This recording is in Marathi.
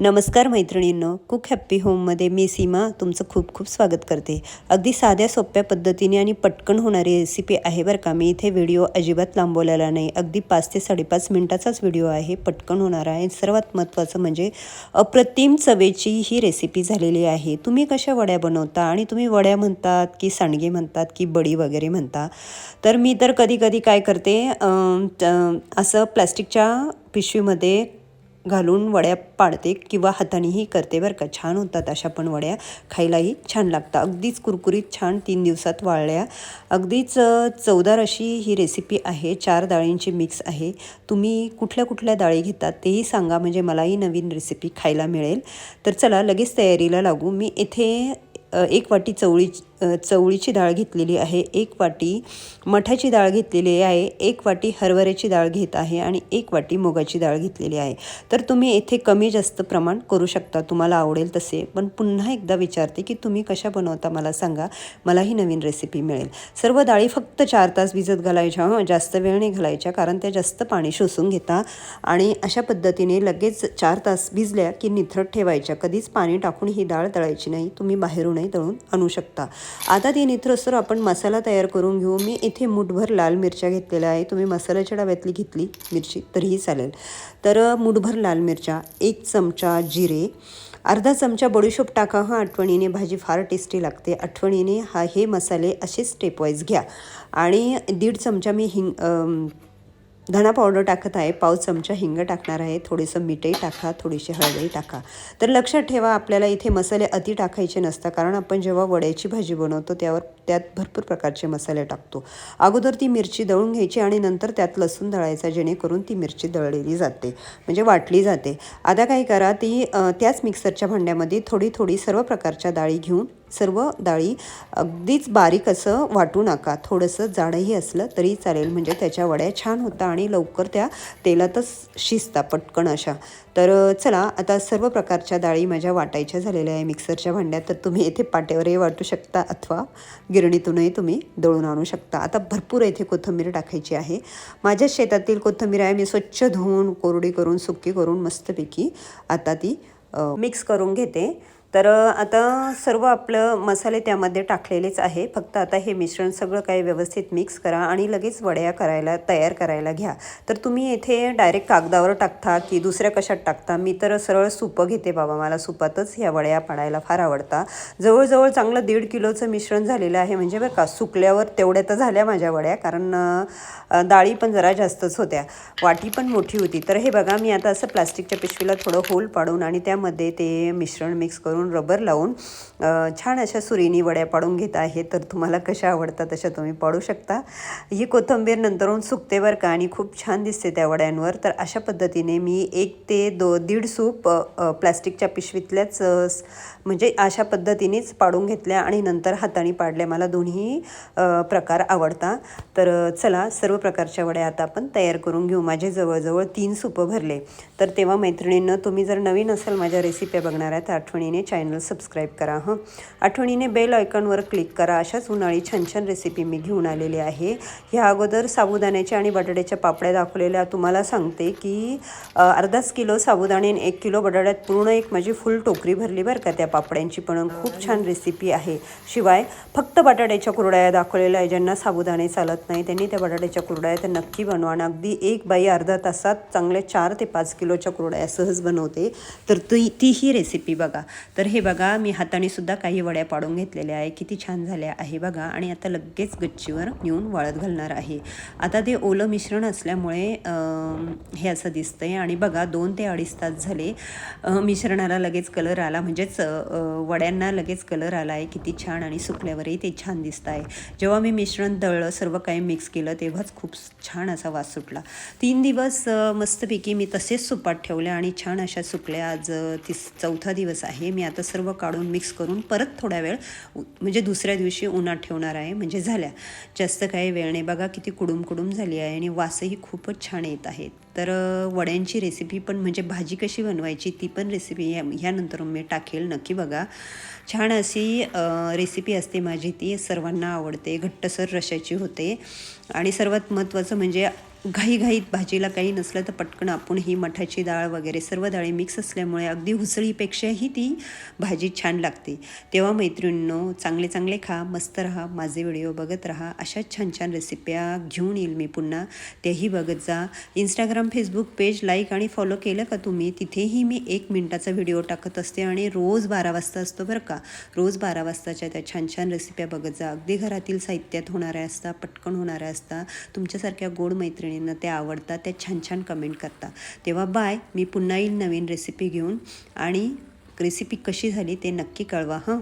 नमस्कार मैत्रिणींनो कुक हॅप्पी होममध्ये मी सीमा तुमचं खूप खूप स्वागत करते. अगदी साध्या सोप्या पद्धतीने आणि पटकन होणारी रेसिपी आहे बरं का. मी इथे व्हिडिओ अजिबात लांबवलेला नाही. अगदी पाच ते साडेपाच मिनटाचाच व्हिडिओ आहे. पटकन होणार आहे. सर्वात महत्त्वाचं म्हणजे अप्रतिम चवेची ही रेसिपी झालेली आहे. तुम्ही कशा वड्या बनवता आणि तुम्ही वड्या म्हणतात की सांडगे म्हणतात की बडी वगैरे म्हणता? तर मी तर कधी कधी काय करते त- असं प्लॅस्टिकच्या पिशवीमध्ये घालून वड्या पाडते किंवा हातानेही करते बरं का. छान होतात अशा पण वड्या. खायलाही छान लागतात. अगदीच कुरकुरीत छान तीन दिवसात वाळल्या. अगदीच चवदार अशी ही रेसिपी आहे. चार डाळींची मिक्स आहे. तुम्ही कुठल्या कुठल्या डाळी घेतात तेही सांगा. म्हणजे मलाही नवीन रेसिपी खायला मिळेल. तर चला लगेच तयारीला लागू. मी इथे एक वाटी चवळी चवळीची डाळ घेतलेली आहे एक वाटी मठाची डाळ घेतलेली आहे एक वाटी हरभऱ्याची डाळ घेत आहे आणि एक वाटी मुगाची डाळ घेतलेली आहे. तर तुम्ही येथे कमी जास्त प्रमाण करू शकता तुम्हाला आवडेल तसे. पण पुन्हा एकदा विचारते की तुम्ही कशा बनवता मला सांगा मलाही नवीन रेसिपी मिळेल. सर्व डाळी फक्त चार तास भिजत घालायच्या जास्त वेळ नाही घालायच्या कारण त्या जास्त पाणी शोषून घेता आणि अशा पद्धतीने लगेच चार तास भिजल्या की निथरट ठेवायच्या. कधीच पाणी टाकून ही डाळ तळायची नाही तुम्ही बाहेरूनही तळून आणू शकता. आता ती निथरसर आपण मसाला तयार करून घेऊ. मी इथे मुठभर लाल मिरच्या घेतलेल्या आहे तुम्ही मसाल्याच्या डब्यातली घेतली मिरची तरीही चालेल. तर मुठभर लाल मिरच्या एक चमचा जिरे अर्धा चमचा बडीशोप टाका. हा आठवणीने भाजी फार टेस्टी लागते. आठवणीने हा हे मसाले असे स्टेपवाईज घ्या. आणि दीड चमचा मी हिंग धणा पावडर टाकत आहे पाव चमचा हिंग टाकणार आहे थोडंसं मीठही टाका थोडीशी हळदही टाका. तर लक्षात ठेवा आपल्याला इथे मसाले अति टाकायचे नसतात कारण आपण जेव्हा वड्याची भाजी बनवतो त्यावर त्यात भरपूर प्रकारचे मसाले टाकतो. अगोदर ती मिरची दळून घ्यायची आणि नंतर त्यात लसूण दळायचा जेणेकरून ती मिरची दळलेली जाते म्हणजे वाटली जाते. आता काय करा ती त्याच मिक्सरच्या भांड्यामध्ये थोडी थोडी सर्व प्रकारच्या डाळी घेऊन सर्व डाळी अगदीच बारीक असं वाटू नका. थोडंसं जाडंही असलं तरी चालेल. म्हणजे त्याच्या वड्या छान होता आणि लवकर त्या तेलातच शिजता पटकन अशा. तर चला आता सर्व प्रकारच्या डाळी माझ्या वाटायच्या झालेल्या आहे मिक्सरच्या भांड्यात. तर तुम्ही येथे पाट्यावरही वाटू शकता अथवा गिरणीतूनही तुम्ही दळून आणू शकता. आता भरपूर येथे कोथिंबीर टाकायची आहे. माझ्या शेतातील कोथिंबीर आहे. मी स्वच्छ धुवून कोरडी करून सुकी करून मस्तपैकी आता ती मिक्स करून घेते. तर आता सर्व आपलं मसाले त्यामध्ये टाकलेलेच आहे. फक्त आता हे मिश्रण सगळं काही व्यवस्थित मिक्स करा आणि लगेच वड्या करायला तयार करायला घ्या. तर तुम्ही येथे डायरेक्ट कागदावर टाकता की दुसऱ्या कशात टाकता? मी तर सरळ सुपं घेते बाबा. मला सुपातच ह्या वड्या पाडायला फार आवडतात जवळजवळ चांगलं दीड किलोचं मिश्रण झालेलं आहे. म्हणजे बरं का सुकल्यावर तेवढ्या तर झाल्या माझ्या वड्या. कारण डाळी पण जरा जास्तच होत्या. वाटी पण मोठी होती. तर हे बघा मी आता असं प्लास्टिकच्या पिशवीला थोडं होल पाडून आणि त्यामध्ये ते मिश्रण मिक्स करून रबर लावून छान अशा सुरीनी वड्या पाडून घेत आहे. तर तुम्हाला कशा आवडतात तशा तुम्ही पाडू शकता. ही कोथिंबीर नंतरून सुकते बरं का आणि खूप छान दिसते त्या वड्यांवर. तर अशा पद्धतीने मी एक ते दो दीड सूप प्लॅस्टिकच्या प्लास्टिकच्या पिशवीतल्याच म्हणजे अशा पद्धतीनेच पाडून घेतल्या आणि नंतर हाताने पाडल्या. मला दोन्ही प्रकार आवडतात तर चला सर्व प्रकारच्या वड्या आता आपण तयार करून घेऊ. माझे जवळजवळ तीन सूपं भरले. तर तेव्हा मैत्रिणींना तुम्ही जर नवीन असाल माझ्या रेसिप्या बघणार तर आठवणीने चॅनल सबस्क्राईब करा हं. आठवणीने बेल आयकॉनवर क्लिक करा अशाच उन्हाळी छान छान रेसिपी मी घेऊन आलेली आहे. ह्या अगोदर साबुदाण्याच्या आणि बटाट्याच्या पापड्या दाखवलेल्या तुम्हाला सांगते की अर्धाच किलो साबुदाणे आणि एक किलो बटाट्यात पूर्ण एक माझी फुल टोकरी भरली बरं का त्या पापड्यांची पण. खूप छान रेसिपी आहे. शिवाय फक्त बटाट्याच्या कुरड्या दाखवलेल्या आहे ज्यांना साबुदाणे चालत नाही त्यांनी त्या बटाट्याच्या कुरड्या त्या नक्की बनवा आणि अगदी एक बाई अर्धा तासात चांगल्या चार ते पाच किलोच्या कुरड्या सहज बनवते. तर ती तीही रेसिपी बघा. तर हे बघा मी हाताने सुद्धा काही वड्या पाडून घेतलेल्या आहे. किती छान झाल्या आहे बघा. आणि आता लगेच गच्चीवर नेऊन वाळत घालणार आहे. आता ते ओलं मिश्रण असल्यामुळे हे असं दिसतं आहे आणि बघा दोन ते अडीच तास झाले मिश्रणाला लगेच कलर आला. म्हणजेच वड्यांना लगेच कलर आला आहे. किती छान आणि सुकल्यावरही ते छान दिसत आहे. जेव्हा मी मिश्रण दळलं सर्व काही मिक्स केलं तेव्हाच खूप छान असा वास सुटला. तीन दिवस मस्तपैकी मी तसेच सुपात ठेवल्या आणि छान अशा सुकल्या. आज तिस चौथा दिवस आहे. मी आता सर्व काढून मिक्स करून परत थोड्या वेळ म्हणजे दुसऱ्या दिवशी उन्हात ठेवणार आहे. म्हणजे झाल्या. जास्त काही वेळ नाही. बघा किती कुडूम कुडूम झाली आहे आणि वासही खूपच छान येत आहेत. तर वड्यांची रेसिपी पण म्हणजे भाजी कशी बनवायची ती पण रेसिपी ह्या ह्यानंतर मी टाकेल. नक्की बघा. छान अशी रेसिपी असते माझी ती. सर्वांना आवडते. घट्टसर रशाची होते. आणि सर्वात महत्त्वाचं म्हणजे घाईघाईत भाजीला काही नसलं तर पटकन आपण ही मठाची डाळ वगैरे सर्व डाळी मिक्स असल्यामुळे अगदी हुसळीपेक्षाही ती भाजी छान लागते. तेव्हा मैत्रिणींनो चांगले चांगले खा मस्त राहा माझे व्हिडिओ बघत राहा अशा छान छान रेसिप्या घेऊन येईल मी पुन्हा. तेही बघत जा. इंस्टाग्राम फेसबुक पेज लाईक आणि फॉलो केलं का तुम्ही तिथेही मी एक मिनटाचा व्हिडिओ टाकत असते आणि रोज बारा वाजता असतो बरं का. रोज बारा वाजताच्या त्या छान छान रेसिप्या बघत जा. अगदी घरातील साहित्यात होणाऱ्या असतात पटकन होणाऱ्या असतात तुमच्यासारख्या गोड मैत्रिणींना त्या आवडतात त्या छान छान कमेंट करता. तेव्हा बाय मी पुन्हा येईल नवीन रेसिपी घेऊन आणि रेसिपी कशी झाली ते नक्की कळवा हां?